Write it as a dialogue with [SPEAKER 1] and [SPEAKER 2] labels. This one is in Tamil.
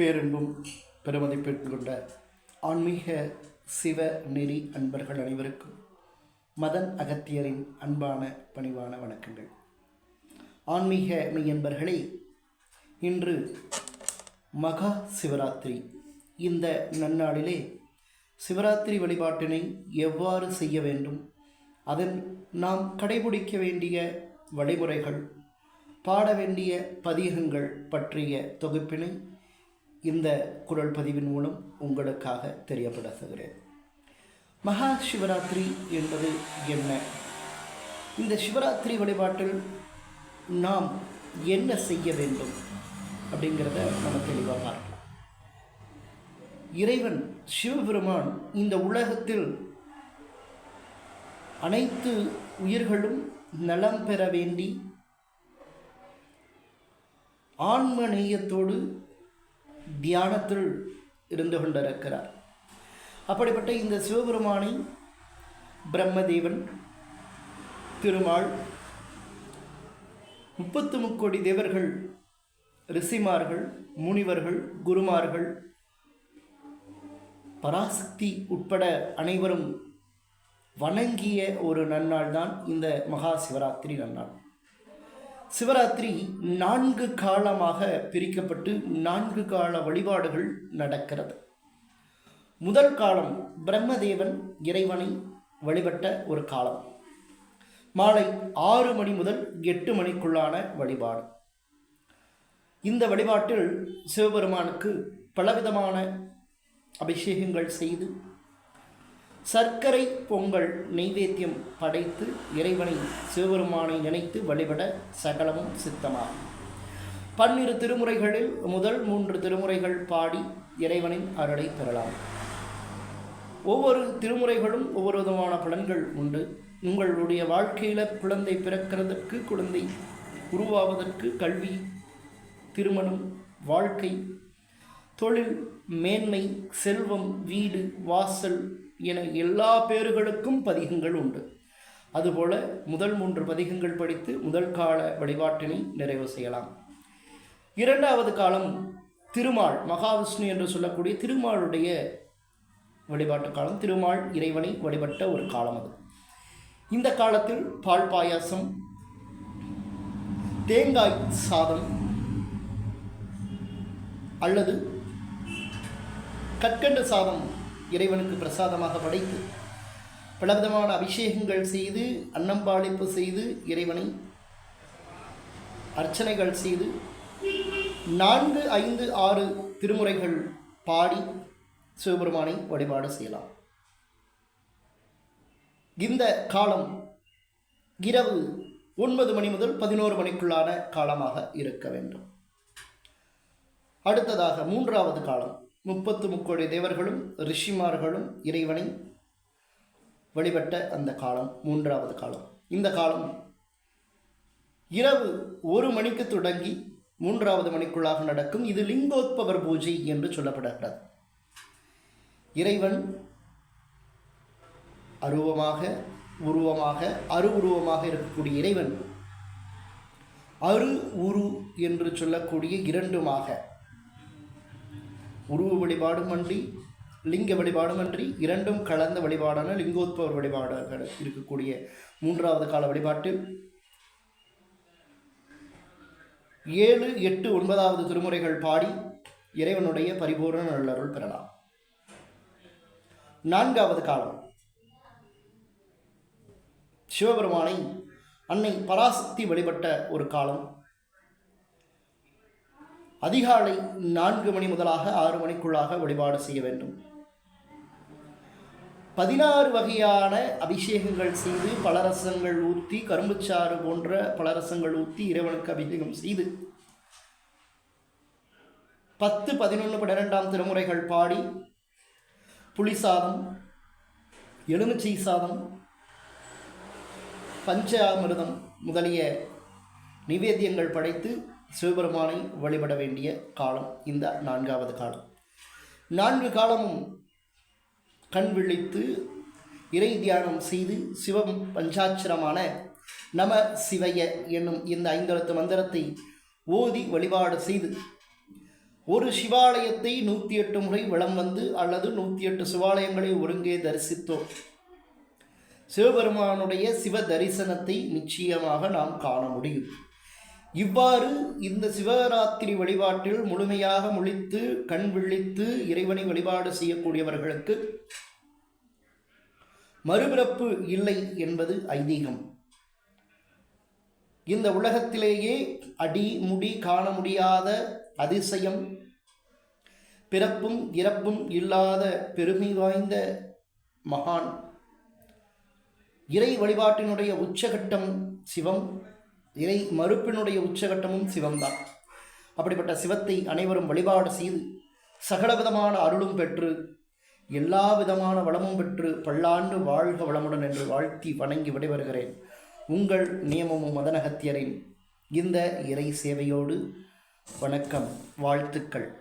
[SPEAKER 1] பேரன்பும் பெருமதிப்பெண் கொண்ட ஆன்மீக சிவ நெறி அன்பர்கள் அனைவருக்கும் மதன் அகத்தியரின் அன்பான பணிவான வணக்கங்கள். ஆன்மீக மெய்யன்பர்களே இன்று மகா சிவராத்திரி. இந்த நன்னாளிலே சிவராத்திரி வழிபாட்டினை எவ்வாறு செய்ய வேண்டும் அதன் நாம் கடைபிடிக்க வேண்டிய வழிமுறைகள் பாட வேண்டிய பதிகங்கள் பற்றிய தொகுப்பினை இந்த குரல் பதிவின் மூலம் உங்களுக்காக தெரியப்படுத்துகிறேன். மகா சிவராத்திரி என்பது என்ன? இந்த சிவராத்திரி வழிபாட்டில் நாம் என்ன செய்ய வேண்டும் அப்படிங்கிறத நம்ம தெளிவாக பார்க்கலாம். இறைவன் சிவபெருமான் இந்த உலகத்தில் அனைத்து உயிர்களும் நலம் பெற வேண்டி ஆன்ம நேயத்தோடு தியானத்தில் இருந்து கொண்டிருக்கிறார். அப்படிப்பட்ட இந்த சிவபெருமானை பிரம்மதேவன் திருமால் முப்பத்து முக்கோடி தேவர்கள் ரிஷிமார்கள் முனிவர்கள் குருமார்கள் பராசக்தி உட்பட அனைவரும் வணங்கிய ஒரு நன்னாள் தான் இந்த மகா சிவராத்திரி நன்னாள். சிவராத்திரி நான்கு காலமாக பிரிக்கப்பட்டு நான்கு கால வழிபாடுகள் நடக்கிறது. முதல் காலம் பிரம்மதேவன் இறைவனை வழிபட்ட ஒரு காலம். மாலை ஆறு மணி முதல் எட்டு மணிக்குள்ளான வழிபாடு. இந்த வழிபாட்டில் சிவபெருமானுக்கு பலவிதமான அபிஷேகங்கள் செய்து சர்க்கரை பொங்கல் நெய்வேத்தியம் படைத்து இறைவனை சிவபெருமானை நினைத்து வழிபட சகலமும் சித்தமாகும். பன்னிரு திருமுறைகளில் முதல் மூன்று திருமுறைகள் பாடி இறைவனின் அருளை பெறலாம். ஒவ்வொரு திருமுறைகளும் ஒவ்வொரு விதமான பலன்கள் உண்டு. உங்களுடைய வாழ்க்கையில் குழந்தை பிறக்கிறதற்கு குழந்தை உருவாவதற்கு கல்வி திருமணம் வாழ்க்கை தொழில் மேன்மை செல்வம் வீடு வாசல் என எல்லா பேர்களுக்கும் பதிகங்கள் உண்டு. அதுபோல முதல் மூன்று பதிகங்கள் படித்து முதல் கால வழிபாட்டினை நிறைவு செய்யலாம். இரண்டாவது காலம் திருமால் மகாவிஷ்ணு என்று சொல்லக்கூடிய திருமாலுடைய வழிபாட்டு காலம். திருமால் இறைவனை வழிபட்ட ஒரு காலம் அது. இந்த காலத்தில் பால் பாயாசம் தேங்காய் சாதம் அல்லது கற்கண்டு சாதம் இறைவனுக்கு பிரசாதமாக படைத்து பலவிதமான அபிஷேகங்கள் செய்து அன்னம்பாளிப்பு செய்து இறைவனை அர்ச்சனைகள் செய்து நான்கு ஐந்து ஆறு திருமுறைகள் பாடி சிவபெருமானை வழிபாடு செய்யலாம். இந்த காலம் இரவு ஒன்பது மணி முதல் பதினோரு மணிக்குள்ளான காலமாக இருக்க வேண்டும். அடுத்ததாக மூன்றாவது காலம் முப்பத்து முக்கோடி தேவர்களும் ரிஷிமார்களும் இறைவனை வழிபட்ட அந்த காலம் மூன்றாவது காலம். இந்த காலம் இரவு ஒரு மணிக்கு தொடங்கி மூன்றாவது மணிக்குள்ளாக நடக்கும். இது லிங்கோத்பவர் பூஜை என்று சொல்லப்படுகிறது. இறைவன் அருவமாக உருவமாக அரு உருவமாக இருக்கக்கூடிய இறைவன் அரு உரு என்று சொல்லக்கூடிய இரண்டுமாக உருவ வழிபாடுமன்றி லிங்க வழிபாடுமன்றி இரண்டும் கலந்த வழிபாடான லிங்கோத்பவர் வழிபாடாக இருக்கக்கூடிய மூன்றாவது கால வழிபாட்டில் ஏழு எட்டு ஒன்பதாவது திருமுறைகள் பாடி இறைவனுடைய பரிபூர்ண நல்லருள் பெறலாம். நான்காவது காலம். சிவபெருமானை அன்னை பராசக்தி வழிபட்ட ஒரு காலம். அதிகாலை நான்கு மணி முதலாக ஆறு மணிக்குள்ளாக வழிபாடு செய்ய வேண்டும். பதினாறு வகையான அபிஷேகங்கள் செய்து பலரசங்கள் ஊற்றி கரும்புச்சாறு போன்ற பலரசங்கள் ஊற்றி இறைவனுக்கு அபிஷேகம் செய்து பத்து பதினொன்று பன்னிரெண்டாம் திருமுறைகள் பாடி புளி சாதம் எலுமிச்சை சாதம் பஞ்சாமிரதம் முதலிய நிவேத்தியங்கள் படைத்து சிவபெருமானை வழிபட வேண்டிய காலம் இந்த நான்காவது காலம். நான்கு காலமும் கண் விழித்து இறை தியானம் செய்து சிவம் பஞ்சாட்சரமான நம சிவைய என்னும் இந்த ஐந்தெழுத்து மந்திரத்தை ஓதி வழிபாடு செய்து ஒரு சிவாலயத்தை நூற்றி எட்டு முறை வலம் வந்து அல்லது நூற்றி எட்டு சிவாலயங்களை ஒருங்கே தரிசித்தோம். சிவபெருமானுடைய சிவ தரிசனத்தை நிச்சயமாக நாம் காண முடியும். இவ்வாறு இந்த சிவராத்திரி வழிபாட்டில் முழுமையாக முழித்து கண் விழித்து இறைவனை வழிபாடு செய்யக்கூடியவர்களுக்கு மறுபிறப்பு இல்லை என்பது ஐதீகம். இந்த உலகத்திலேயே அடி முடி காண முடியாத அதிசயம் பிறப்பும் இறப்பும் இல்லாத பெருமை வாய்ந்த மகான். இறை வழிபாட்டினுடைய உச்சகட்டம் சிவம். இறை மறுப்பினுடைய உச்சகட்டமும் சிவம்தான். அப்படிப்பட்ட சிவத்தை அனைவரும் வழிபாடு செய்து சகலவிதமான அருளும் பெற்று எல்லா விதமான வளமும் பெற்று பல்லாண்டு வாழ்க வளமுடன் என்று வாழ்த்தி வணங்கி விடைபெறுகிறேன். உங்கள் நியமமும் மதனகத்தியரின் இந்த இறை சேவையோடு வணக்கம் வாழ்த்துக்கள்.